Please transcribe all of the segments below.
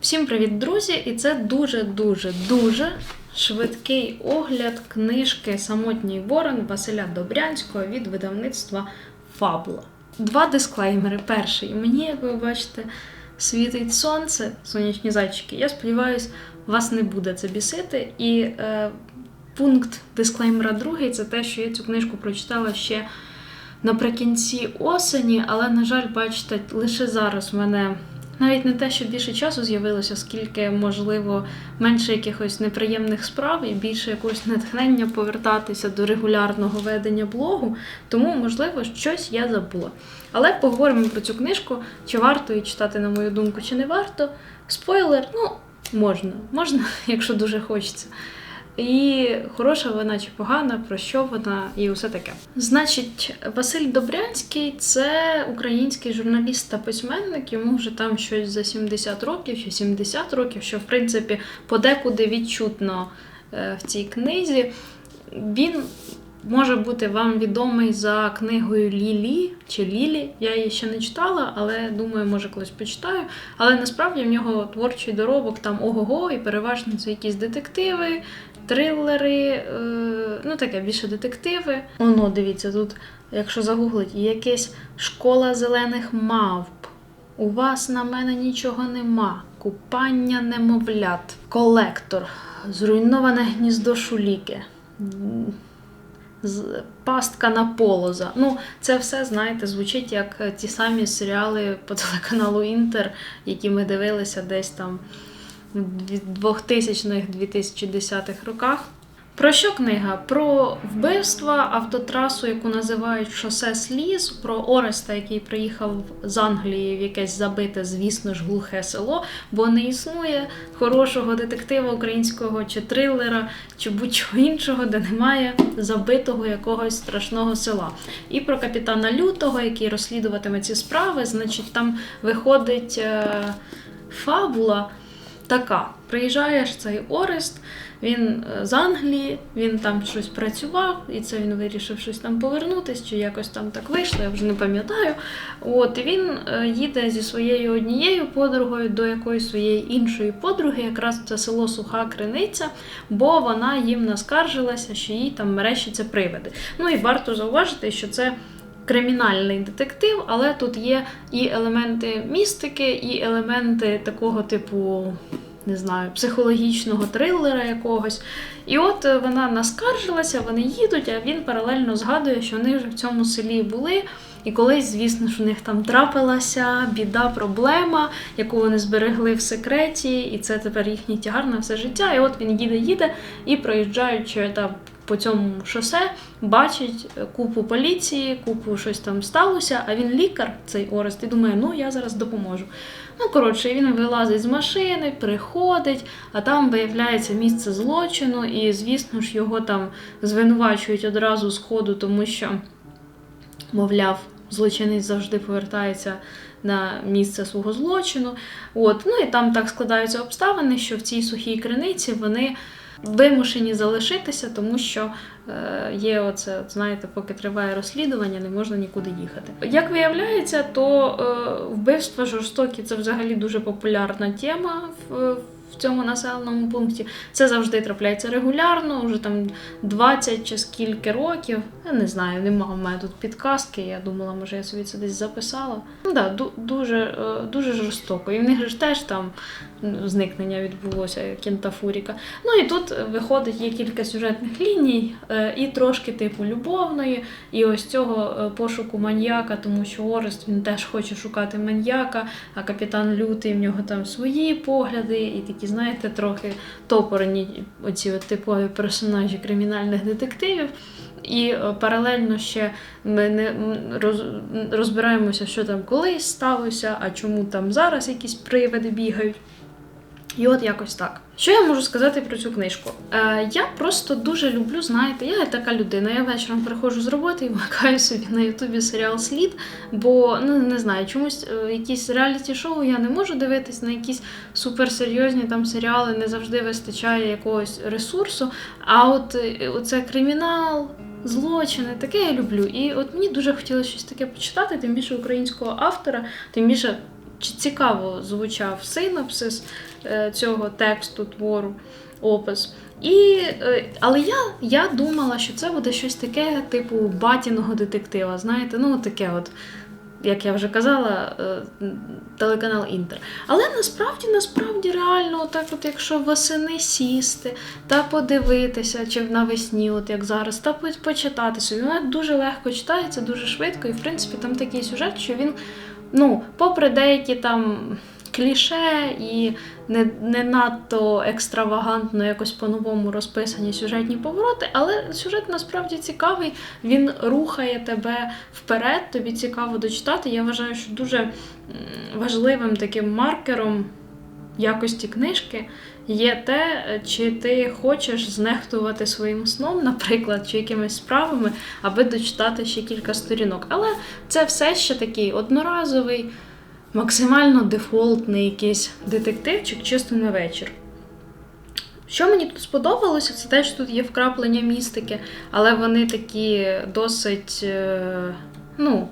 Всім привіт, друзі! І це дуже-дуже дуже швидкий огляд книжки Самотній Ворон Василя Добрянського від видавництва Фабула. Два дисклеймери. Перший. Мені, як ви бачите, світить сонце, сонячні зайчики. Я сподіваюся, вас не буде це бісити. І е, пункт дисклеймера другий це те, що я цю книжку прочитала ще наприкінці осені, але, на жаль, бачите, лише зараз мене навіть не те, що більше часу з'явилося, скільки, можливо, менше якихось неприємних справ і більше якогось натхнення повертатися до регулярного ведення блогу, тому, можливо, щось я забула. Але поговоримо про цю книжку, чи варто її читати, на мою думку, чи не варто. Спойлер, ну, можна, можна, якщо дуже хочеться. І хороша вона чи погана, про що вона і усе таке. Значить, Василь Добрянський це український журналіст та письменник. Йому вже там щось за 70 років, чи 70 років, що в принципі подекуди відчутно е, в цій книзі. Він може бути вам відомий за книгою Лілі чи Лілі. Я її ще не читала, але думаю, може колись почитаю. Але насправді в нього творчий доробок там ого-го, і переважно це якісь детективи, трилери, е, ну таке більше детективи. Оно, дивіться, тут, якщо загуглить, якесь школа зелених мавп. У вас на мене нічого нема. Купання немовлят. Колектор. Зруйноване гніздо шуліки. Пастка на полоза. Ну, це все, знаєте, звучить як ті самі серіали по телеканалу Інтер, які ми дивилися десь там в 2000-х-2010-х роках. Про що книга? Про вбивства, автотрасу, яку називають шосе сліз, про Ореста, який приїхав з Англії в якесь забите, звісно ж, глухе село, бо не існує хорошого детектива українського чи трилера, чи будь-чого іншого, де немає забитого якогось страшного села. І про капітана Лютого, який розслідуватиме ці справи, значить, там виходить е, фабула така. Приїжджаєш цей Орест, він е, з Англії, він там щось працював, і це він вирішив щось там повернутись, чи якось там так вийшло, я вже не пам'ятаю. От і він е, їде зі своєю однією подругою до якоїсь своєї іншої подруги, якраз це село Суха Криниця, бо вона їм наскаржилася, що їй там мерещиться привиди. Ну і варто зауважити, що це. Кримінальний детектив, але тут є і елементи містики, і елементи такого типу, не знаю, психологічного трилера якогось. І от е, вона наскаржилася, вони їдуть, а він паралельно згадує, що вони вже в цьому селі були. І колись, звісно ж, у них там трапилася біда, проблема, яку вони зберегли в секреті, і це тепер їхній тягар на все життя. І от він їде, їде і проїжджаючи там по цьому шосе, бачить купу поліції, купу щось там сталося. А він лікар, цей Орест, і думає, ну я зараз допоможу. Ну, коротше, він вилазить з машини, приходить, а там виявляється місце злочину, і, звісно ж, його там звинувачують одразу з ходу, тому що, мовляв, злочинець завжди повертається на місце свого злочину. От, ну і там так складаються обставини, що в цій сухій криниці вони вимушені залишитися, тому що е, є оце, знаєте, поки триває розслідування, не можна нікуди їхати. Як виявляється, то е, вбивства жорстокі це взагалі дуже популярна тема в. В цьому населеному пункті це завжди трапляється регулярно, вже там 20 чи скільки років. Я не знаю, немає в мене тут підказки. Я думала, може я собі це десь записала. Ну да, дуже, е, дуже жорстоко. І в них ж теж там зникнення відбулося кінтафуріка. Ну і тут виходить є кілька сюжетних ліній, е, і трошки типу любовної, і ось цього е, пошуку маньяка, тому що Орест він теж хоче шукати маньяка, а капітан Лютий в нього там свої погляди, і такі, знаєте, трохи топорні оці от типові персонажі кримінальних детективів. І е, паралельно ще ми не розбираємося, що там колись сталося, а чому там зараз якісь привиди бігають. І от якось так. Що я можу сказати про цю книжку? Е, я просто дуже люблю, знаєте, я така людина. Я вечором приходжу з роботи і вмикаю собі на Ютубі серіал Слід, бо ну не знаю, чомусь е, якісь реаліті-шоу я не можу дивитись на якісь суперсерйозні там серіали, не завжди вистачає якогось ресурсу. А от е, оце кримінал. Злочини, таке я люблю. І от мені дуже хотілося щось таке почитати, тим більше українського автора, тим більше цікаво звучав синопсис е, цього тексту твору, опис. І, е, але я, я думала, що це буде щось таке, типу батіного детектива. Знаєте, ну таке от. Як я вже казала, е, телеканал Інтер. Але насправді, насправді, реально, так от якщо восени сісти та подивитися, чи навесні, от як зараз, та почитати собі, вона дуже легко читається, дуже швидко, і в принципі там такий сюжет, що він, ну, попри деякі там кліше і не, не надто екстравагантно якось по-новому розписані сюжетні повороти, але сюжет насправді цікавий, він рухає тебе вперед, тобі цікаво дочитати. Я вважаю, що дуже важливим таким маркером якості книжки є те, чи ти хочеш знехтувати своїм сном, наприклад, чи якимись справами, аби дочитати ще кілька сторінок. Але це все ще такий одноразовий, максимально дефолтний якийсь детективчик, чисто на вечір. Що мені тут сподобалося, це те, що тут є вкраплення містики, але вони такі досить, е, ну,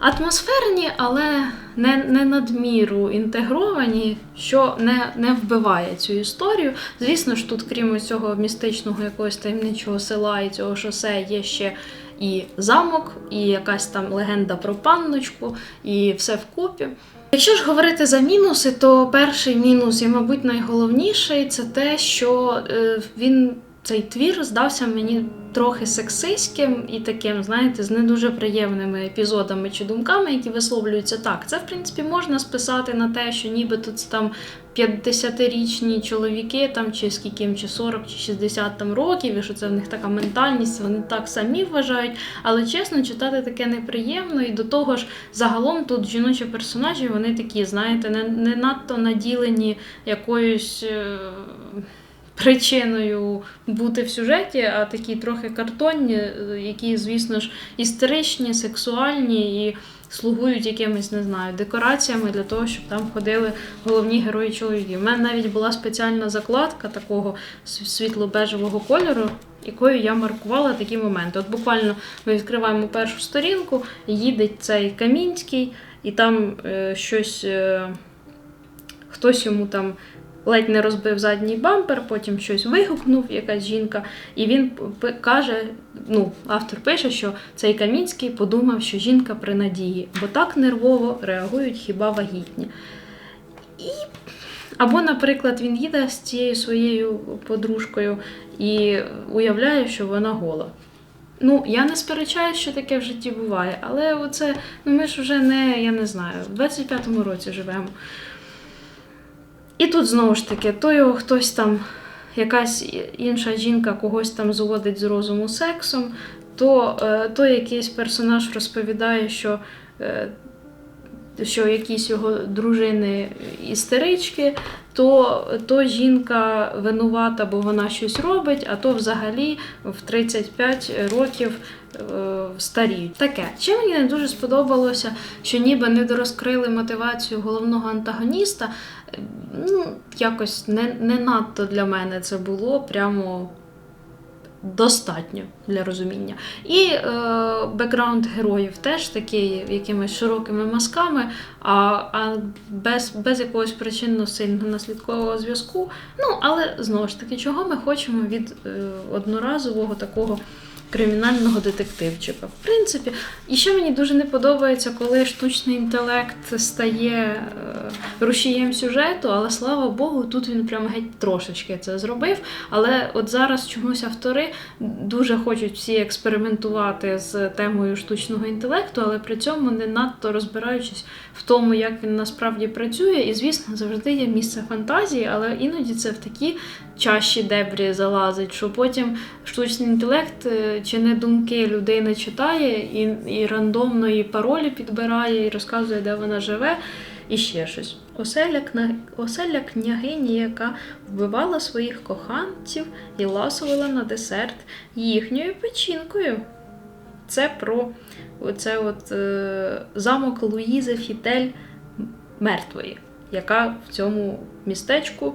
атмосферні, але не, не надміру інтегровані, що не, не вбиває цю історію. Звісно ж, тут, крім цього містичного якогось таємничого села і цього шосе, є ще і замок, і якась там легенда про панночку, і все вкупі. Якщо ж говорити за мінуси, то перший мінус, і, мабуть, найголовніший, це те, що е, він цей твір здався мені трохи сексистським і таким, знаєте, з не дуже приємними епізодами чи думками, які висловлюються так. Це, в принципі, можна списати на те, що ніби тут там 50-річні чоловіки, там чи скільки їм, чи 40, чи 60 там років, і що це в них така ментальність, вони так самі вважають. Але чесно, читати таке неприємно, і до того ж, загалом тут жіночі персонажі, вони такі, знаєте, не, не надто наділені якоюсь. е, Причиною бути в сюжеті, а такі трохи картонні, е, які, звісно ж, істеричні, сексуальні і слугують якимись, не знаю, декораціями для того, щоб там ходили головні герої чоловіки. У мене навіть була спеціальна закладка такого світло-бежевого кольору, якою я маркувала такі моменти. От буквально ми відкриваємо першу сторінку, їде цей Камінський, і там е, щось. Е, хтось йому там ледь не розбив задній бампер, потім щось вигукнув, якась жінка, і він каже: ну, автор пише, що цей Камінський подумав, що жінка при надії, бо так нервово реагують хіба вагітні. І... Або, наприклад, він їде з цією своєю подружкою і уявляє, що вона гола. Ну, я не сперечаю, що таке в житті буває, але оце, ну ми ж вже не, я не знаю, в 25-му році живемо. І тут знову ж таки, то його хтось там, якась інша жінка когось там зводить з розуму сексом, то, е, то якийсь персонаж розповідає, що, е, що якісь його дружини істерички, то, то жінка винувата, бо вона щось робить, а то взагалі в 35 років е, старіють. Таке. Чи мені не дуже сподобалося, що ніби не дорозкрили мотивацію головного антагоніста. Ну, якось не, не надто для мене це було прямо достатньо для розуміння. І е, бекграунд героїв теж такий якимись широкими мазками, а, а без, без якогось причинно-сильно-наслідкового зв'язку. Ну, але знову ж таки, чого ми хочемо від е, одноразового такого кримінального детективчика. В принципі, і ще мені дуже не подобається, коли штучний інтелект стає е, рушієм сюжету, але слава Богу, тут він прям геть трошечки це зробив. Але от зараз чомусь автори дуже хочуть всі експериментувати з темою штучного інтелекту, але при цьому не надто розбираючись в тому, як він насправді працює. І, звісно, завжди є місце фантазії, але іноді це в такі чащі дебрі залазить, що потім штучний інтелект е, чи не думки людини читає і, і рандомно їй паролі підбирає, і розказує, де вона живе, і ще щось. Оселя. Оселя княгині, яка вбивала своїх коханців і ласувала на десерт їхньою печінкою. Це про оце от, е, замок Луїзи Фітель мертвої, яка в цьому містечку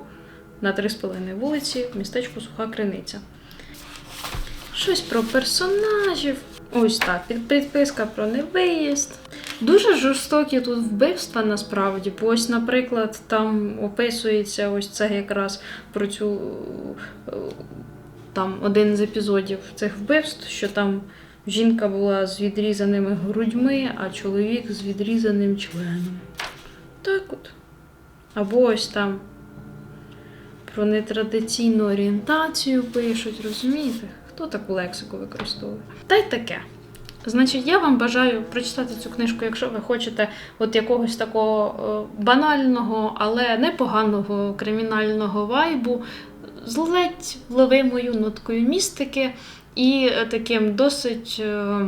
на 3,5 вулиці, містечку Суха Криниця. Щось про персонажів. Ось так. Під підписка про невиїзд. Дуже жорстокі тут вбивства насправді. Бо ось, наприклад, там описується ось це якраз про цю е, там один з епізодів цих вбивств, що там жінка була з відрізаними грудьми, а чоловік з відрізаним членом. Так от. Або ось там про нетрадиційну орієнтацію пишуть, розумієте? Хто таку лексику використовує? Та й таке. Значить, я вам бажаю прочитати цю книжку, якщо ви хочете от якогось такого е, банального, але непоганого кримінального вайбу з ледь вловимою ноткою містики і е, таким досить е,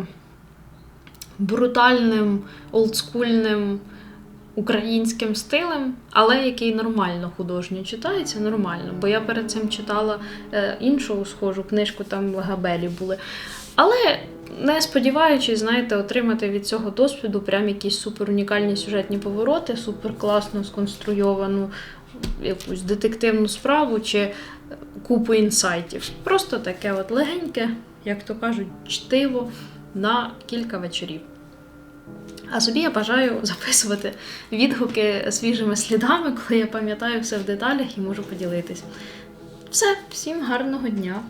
брутальним, олдскульним українським стилем, але який нормально художньо читається, нормально. Бо я перед цим читала е, іншу схожу книжку, там габелі були. Але не сподіваючись, знаєте, отримати від цього досвіду прям якісь супер унікальні сюжетні повороти, супер класно сконструйовану якусь детективну справу чи купу інсайтів. Просто таке от легеньке, як то кажуть, чтиво на кілька вечорів. А собі я бажаю записувати відгуки свіжими слідами, коли я пам'ятаю все в деталях і можу поділитись. Все, всім гарного дня!